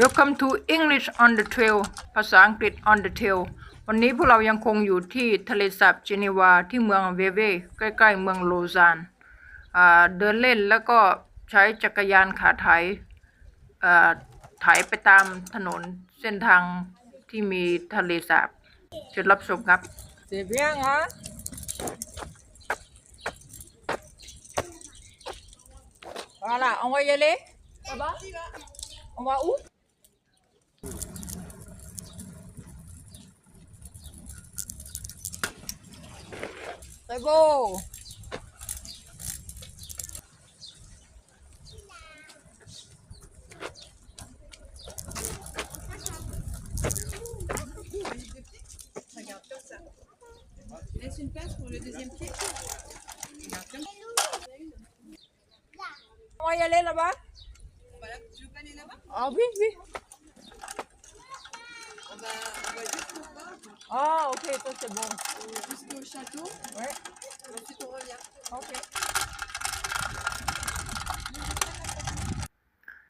Welcome to English on the Trail ภาษาอังกฤษ on the trail วันนี้พวกเรายังคงอยู่ที่ทะเลสาบเจนีวาที่เมืองเวเวใกล้ๆเมืองโลซานอ่าเดินเล่นแล้วก็ใช้จักรยานขาไถอ่าไถไปตามถนนเส้นทางที่มีทะเลสาบเชิญรับชมครับ C'est bien, hein Voilà, on va y aller Là-bas On va où? Très beau. Laisse une place pour le deuxième pied. On va y aller là-bas? Voilà, tu veux pas aller là-bas Ah oui, oui. on va, on va juste au bord, Ah, ok, ça c'est bon. jusqu'au château. Ouais, Ensuite, on revient. ok.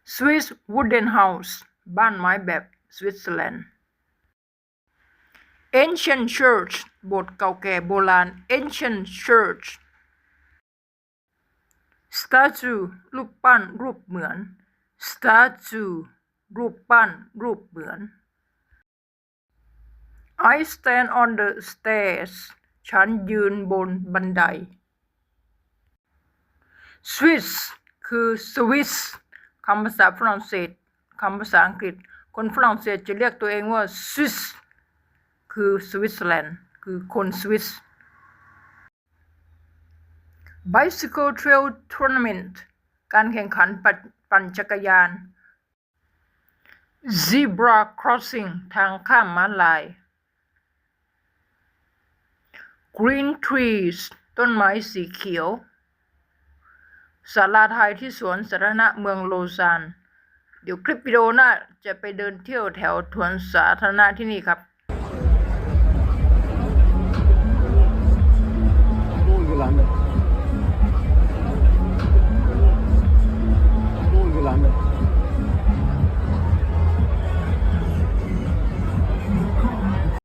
Swiss Wooden House บ้านไม้แบบสวิตเซอร์แลนด์ Ancient Church โบสถ์เก่าแก่โบราณ Ancient Church Statue รูปปั้นรูปเหมือน Statue รูปปั้น รูปเหมือน I stand on the stairs ฉันยืนบนบันได Swiss คือ Swiss คำภาษาฝรั่งเศสคำภาษาอังกฤษ คนฝรั่งเศสจะเรียกตัวเองว่า Swiss คือสวิตเซอร์แลนด์คือคนสวิส Bicycle Trail Tournament การแข่งขันปันปั่นจักรยาน Zebra Crossing ทางข้ามม้าลาย Green Trees ต้นไม้สีเขียวศาลาไทยที่สวนสาธารณะเมืองโลซาน เดี๋ยวคลิปวิดีโอหน้าจะไปเดินเที่ยวแถวสวนสาธารณะที่นี่ครับ